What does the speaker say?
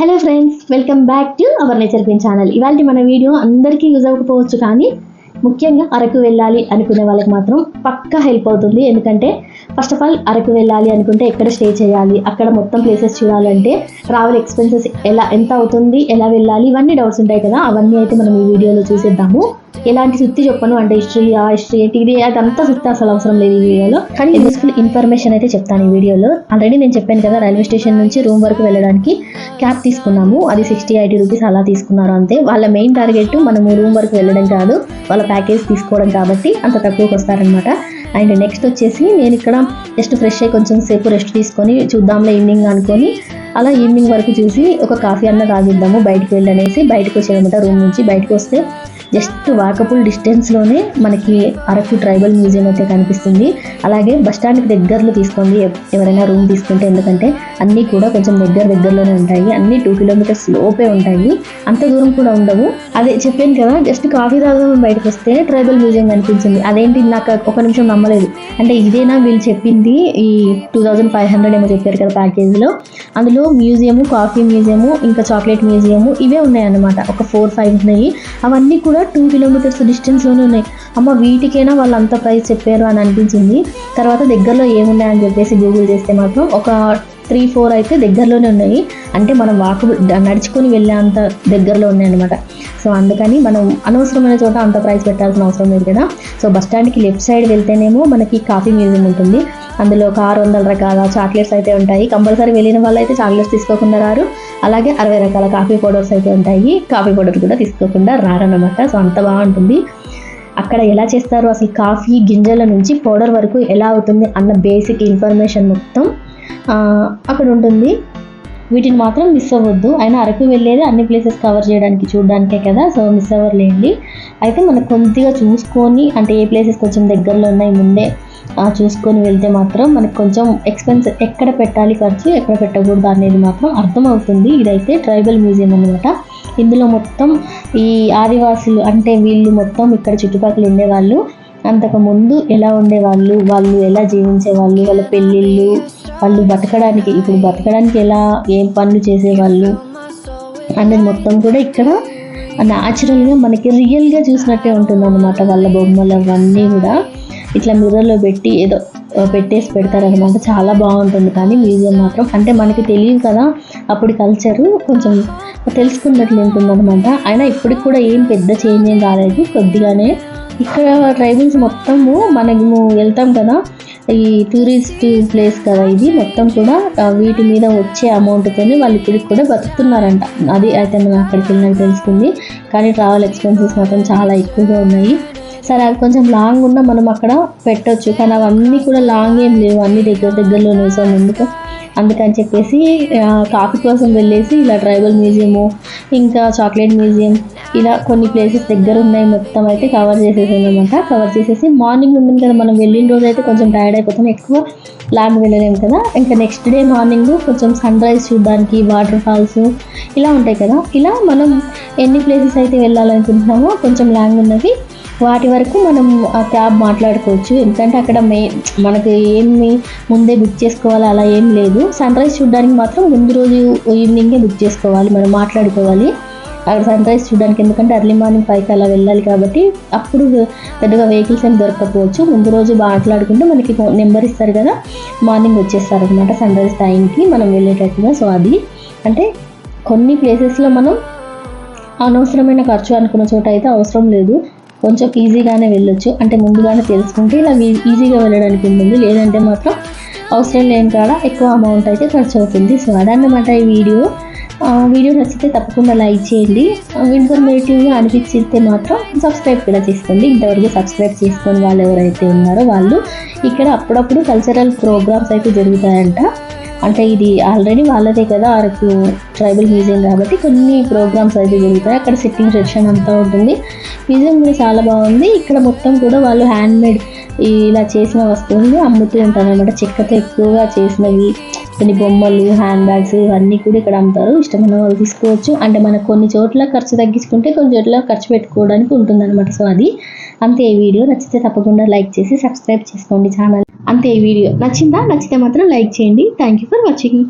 Hello friends welcome back to our nature queen channel ఇవాళ మన video అందరికీ use అవ్వకపోవచ్చు కానీ ముఖ్యంగా అరకు వెళ్ళాలి అనుకునే వాళ్ళకి మాత్రం పక్కా హెల్ప్ అవుతుంది. ఎందుకంటే ఫస్ట్ ఆఫ్ ఆల్ అరకు వెళ్ళాలి అనుకుంటే ఎక్కడ స్టే చేయాలి? అక్కడ మొత్తం ప్లేసెస్ చూడాలంటే ట్రావెల్ ఎక్స్పెన్సెస్ ఎలా ఎంత అవుతుంది ఎలా వెళ్ళాలి? ఇవన్నీ డౌట్స్ ఉంటాయి కదా. అవన్నీ అయితే మనం ఈ వీడియోలో చూసేద్దాము. ఎలాంటి సుత్తి చెప్పను అంటే హిస్టరీ ఆ హిస్టరీ ఏంటి ఇది అదంతా సుత్తి అసలు అవసరం లేదు ఈ వీడియోలో. కానీ యూస్ఫుల్ ఇన్ఫర్మేషన్ అయితే చెప్తాను ఈ వీడియోలో. ఆల్రెడీ నేను చెప్పాను కదా రైల్వే స్టేషన్ నుంచి రూమ్ వరకు వెళ్ళడానికి క్యాబ్ తీసుకున్నాము. అది సిక్స్టీ ఎయిటీ రూపీస్ అలా తీసుకున్నారు అంతే. వాళ్ళ మెయిన్ టార్గెట్ మనము రూమ్ వరకు వెళ్ళడం కాదు వాళ్ళ ప్యాకేజ్ తీసుకోవడం కాబట్టి అంత తక్కువకి వస్తారనమాట అండ్ నెక్స్ట్ వచ్చేసి నేను ఇక్కడ జస్ట్ ఫ్రెష్ అయ్యి కొంచెం సేపు రెస్ట్ తీసుకొని చూద్దాంలే ఈవినింగ్ అనుకొని అలా ఈవినింగ్ వరకు చూసి ఒక కాఫీ అన్న తాగిద్దాము బయటకు వెళ్ళి అనేసి బయటకు వచ్చానమాట రూమ్ నుంచి. బయటకు వస్తే జస్ట్ వాకబుల్ డిస్టెన్స్లోనే మనకి అరకు ట్రైబల్ మ్యూజియం అయితే కనిపిస్తుంది. అలాగే బస్ స్టాండ్కి దగ్గరలో తీసుకోండి. ఎవరైనా రూమ్ తీసుకుంటే ఎందుకంటే అన్నీ కూడా కొంచెం దగ్గర దగ్గరలోనే ఉంటాయి. అన్నీ టూ కిలోమీటర్స్ లోపే ఉంటాయి. అంత దూరం కూడా ఉండవు. అదే చెప్పాను కదా జస్ట్ కాఫీ తాగడం బయటకు వస్తే ట్రైబల్ మ్యూజియం కనిపించింది. అదేంటి నాకు ఒక నిమిషం నమ్మలేదు. అంటే ఇదేనా వీళ్ళు చెప్పింది ఈ టూ థౌజండ్ ఫైవ్ హండ్రెడ్ ఏమో చెప్పారు కదా ప్యాకేజీలో. అందులో మ్యూజియము కాఫీ మ్యూజియము ఇంకా చాక్లెట్ మ్యూజియము ఇవే ఉన్నాయన్నమాట. ఒక ఫోర్ ఫైవ్ ఉన్నాయి. అవన్నీ కూడా టూ కిలోమీటర్స్ డిస్టెన్స్లోనే ఉన్నాయి. అమ్మ వీటికైనా వాళ్ళు అంత ప్రైస్ చెప్పారు అని అనిపించింది. తర్వాత దగ్గరలో ఏమున్నాయని చెప్పేసి గూగుల్ చేస్తే మాత్రం ఒక త్రీ ఫోర్ అయితే దగ్గరలోనే ఉన్నాయి. అంటే మనం వాకు నడుచుకొని వెళ్ళే అంత దగ్గరలో ఉన్నాయి అనమాట సో అందుకని మనం అనవసరమైన చోట అంత ప్రైస్ పెట్టాల్సిన అవసరం లేదు కదా. సో బస్ స్టాండ్కి లెఫ్ట్ సైడ్ వెళ్తేనేమో మనకి కాఫీ మ్యూజియం ఉంటుంది. అందులో ఒక ఆరు వందల రకాల చాక్లెట్స్ అయితే ఉంటాయి. కంపల్సరీ వెళ్ళిన వాళ్ళు అయితే చాక్లెట్స్ తీసుకోకుండా రారు. అలాగే అరవై రకాల కాఫీ పౌడర్స్ అయితే ఉంటాయి. కాఫీ పౌడర్ కూడా తీసుకోకుండా రారన్నమాట. సో అంత బాగుంటుంది. అక్కడ ఎలా చేస్తారు? అసలు కాఫీ గింజల నుంచి పౌడర్ వరకు ఎలా అవుతుంది? అన్న బేసిక్ ఇన్ఫర్మేషన్ మొత్తం అక్కడ ఉంటుంది వీటిని మాత్రం మిస్ అవ్వద్దు. అయినా అరకు వెళ్ళేది అన్ని ప్లేసెస్ కవర్ చేయడానికి చూడడానికే కదా సో మిస్ అవ్వర్లేండి. అయితే మనకు కొద్దిగా చూసుకొని అంటే ఏ ప్లేసెస్ కొంచెం దగ్గరలో ఉన్నాయి ముందే ఆ, చూసుకొని వెళ్తే మాత్రం మనకు కొంచెం ఎక్స్పెన్స్ ఎక్కడ పెట్టాలి ఖర్చు ఎక్కడ పెట్టకూడదు అనేది మాత్రం అర్థమవుతుంది. ఇదైతే ట్రైబల్ మ్యూజియం అనమాట ఇందులో మొత్తం ఈ ఆదివాసులు అంటే వీళ్ళు మొత్తం ఇక్కడ చుట్టుపక్కల ఉండేవాళ్ళు. అంతకు ముందు ఎలా ఉండేవాళ్ళు వాళ్ళు ఎలా జీవించేవాళ్ళు వాళ్ళ పెళ్ళిళ్ళు వాళ్ళు బతకడానికి ఇప్పుడు బతకడానికి ఎలా ఏం పనులు చేసేవాళ్ళు అనేది మొత్తం కూడా ఇక్కడ న్యాచురల్గా మనకి రియల్గా చూసినట్టే ఉంటుంది అనమాట వాళ్ళ బొమ్మలు అవన్నీ కూడా ఇట్లా మిర్రర్లో పెట్టి ఏదో పెట్టేసి పెడతారనమాట చాలా బాగుంటుంది. కానీ మ్యూజియం మాత్రం అంటే మనకి తెలియదు కదా అప్పుడు కల్చరు కొంచెం తెలుసుకున్నట్లు ఉంటుంది అనమాట అయినా ఇప్పటికి కూడా ఏం పెద్ద చేంజ్ ఏం కాలేదు. కొద్దిగానే ఇక్కడ ట్రైబల్స్ మొత్తము మనము వెళ్తాం కదా ఈ టూరిస్ట్ ప్లేస్ కదా ఇది. మొత్తం కూడా వీటి మీద వచ్చే అమౌంట్తోనే వాళ్ళు ఇప్పటికి కూడా బతుకుతున్నారంట. అది అయితే మనం అక్కడికి వెళ్ళినాక తెలుస్తుంది. కానీ ట్రావెల్ ఎక్స్పెన్సెస్ మాత్రం చాలా ఎక్కువగా ఉన్నాయి. సరే అది కొంచెం లాంగ్ ఉన్నా మనం అక్కడ పెట్టొచ్చు. కానీ అవన్నీ కూడా లాంగ్ ఏం లేవు. అన్ని దగ్గర దగ్గరలోనే. సో ముందుకు అందుకని చెప్పేసి కాఫీ కోసం వెళ్ళేసి ఇలా ట్రైబల్ మ్యూజియము ఇంకా చాక్లెట్ మ్యూజియం ఇలా కొన్ని ప్లేసెస్ దగ్గర ఉన్నాయి మొత్తం అయితే కవర్ చేసేసామన్నమాట. అనమాట కవర్ చేసేసి మార్నింగ్ ఉంటుంది కదా మనం వెళ్ళిన రోజు అయితే కొంచెం టైర్డ్ అయిపోతాం. ఎక్కువ లాంగ్ వెళ్ళలేము కదా. ఇంకా నెక్స్ట్ డే మార్నింగ్ కొంచెం సన్ రైజ్ చూడడానికి వాటర్ ఫాల్స్ ఇలా ఉంటాయి కదా. ఇలా మనం ఎన్ని ప్లేసెస్ అయితే వెళ్ళాలనుకుంటున్నామో కొంచెం లాంగ్ ఉన్నవి వాటి వరకు మనం ఆ క్యాబ్ మాట్లాడుకోవచ్చు. ఎందుకంటే అక్కడ మే మనకి ఏమి ముందే బుక్ చేసుకోవాలి అలా ఏం లేదు. సన్ రైజ్ చూడడానికి మాత్రం ముందు రోజు ఈవినింగే బుక్ చేసుకోవాలి మనం మాట్లాడుకోవాలి. అక్కడ సన్ రైజ్ చూడడానికి ఎందుకంటే అర్లీ మార్నింగ్ ఫైవ్కి అలా వెళ్ళాలి కాబట్టి అప్పుడు పెద్దగా వెహికల్స్ ఏమి దొరకకపోవచ్చు. ముందు రోజు మాట్లాడుకుంటే మనకి నెంబర్ ఇస్తారు కదా మార్నింగ్ వచ్చేస్తారు అనమాట సన్ రైజ్ టైంకి మనం వెళ్ళేటట్టుగా. సో అది అంటే కొన్ని ప్లేసెస్లో మనం అనవసరమైన ఖర్చు అనుకున్న చోట అయితే అవసరం లేదు. కొంచెం ఈజీగానే వెళ్ళొచ్చు. అంటే ముందుగానే తెలుసుకుంటే ఇలా ఈజీగా వెళ్ళడానికి ఉంటుంది. లేదంటే మాత్రం అవసరం లేని కాడ ఎక్కువ అమౌంట్ అయితే ఖర్చు అవుతుంది. సో అదన్నమాట ఈ వీడియో. వీడియో నచ్చితే తప్పకుండా లైక్ చేయండి. ఇన్ఫర్మేటివ్గా అనిపించితే మాత్రం సబ్స్క్రైబ్ కూడా చేసుకోండి. ఇంతవరకు సబ్స్క్రైబ్ చేసుకొని వాళ్ళు ఎవరైతే ఉన్నారో వాళ్ళు ఇక్కడ అప్పుడప్పుడు కల్చరల్ ప్రోగ్రామ్స్ అయితే జరుగుతాయంట. అంటే ఇది ఆల్రెడీ వాళ్ళదే కదా అరకు ట్రైబల్ మ్యూజియం కాబట్టి కొన్ని ప్రోగ్రామ్స్ అయితే జరుగుతాయి. అక్కడ సిట్టింగ్ సెక్షన్ అంతా ఉంటుంది. మ్యూజియం కూడా చాలా బాగుంది. ఇక్కడ మొత్తం కూడా వాళ్ళు హ్యాండ్ మేడ్ ఇలా చేసిన వస్తువులు అమ్ముతూ ఉంటారు అనమాట చెక్కతో ఎక్కువగా చేసినవి. కొన్ని బొమ్మలు హ్యాండ్ బ్యాగ్స్ ఇవన్నీ కూడా ఇక్కడ అమ్ముతారు. ఇష్టమైన వాళ్ళు తీసుకోవచ్చు. అంటే మనకు కొన్ని చోట్ల ఖర్చు తగ్గించుకుంటే కొన్ని చోట్ల ఖర్చు పెట్టుకోవడానికి ఉంటుందన్నమాట. సో అది. అంతే ఈ వీడియో. నచ్చితే తప్పకుండా లైక్ చేసి సబ్స్క్రైబ్ చేసుకోండి ఛానల్. అంతే ఈ వీడియో. నచ్చిందా? నచ్చితే మాత్రం లైక్ చేయండి. Thank you for watching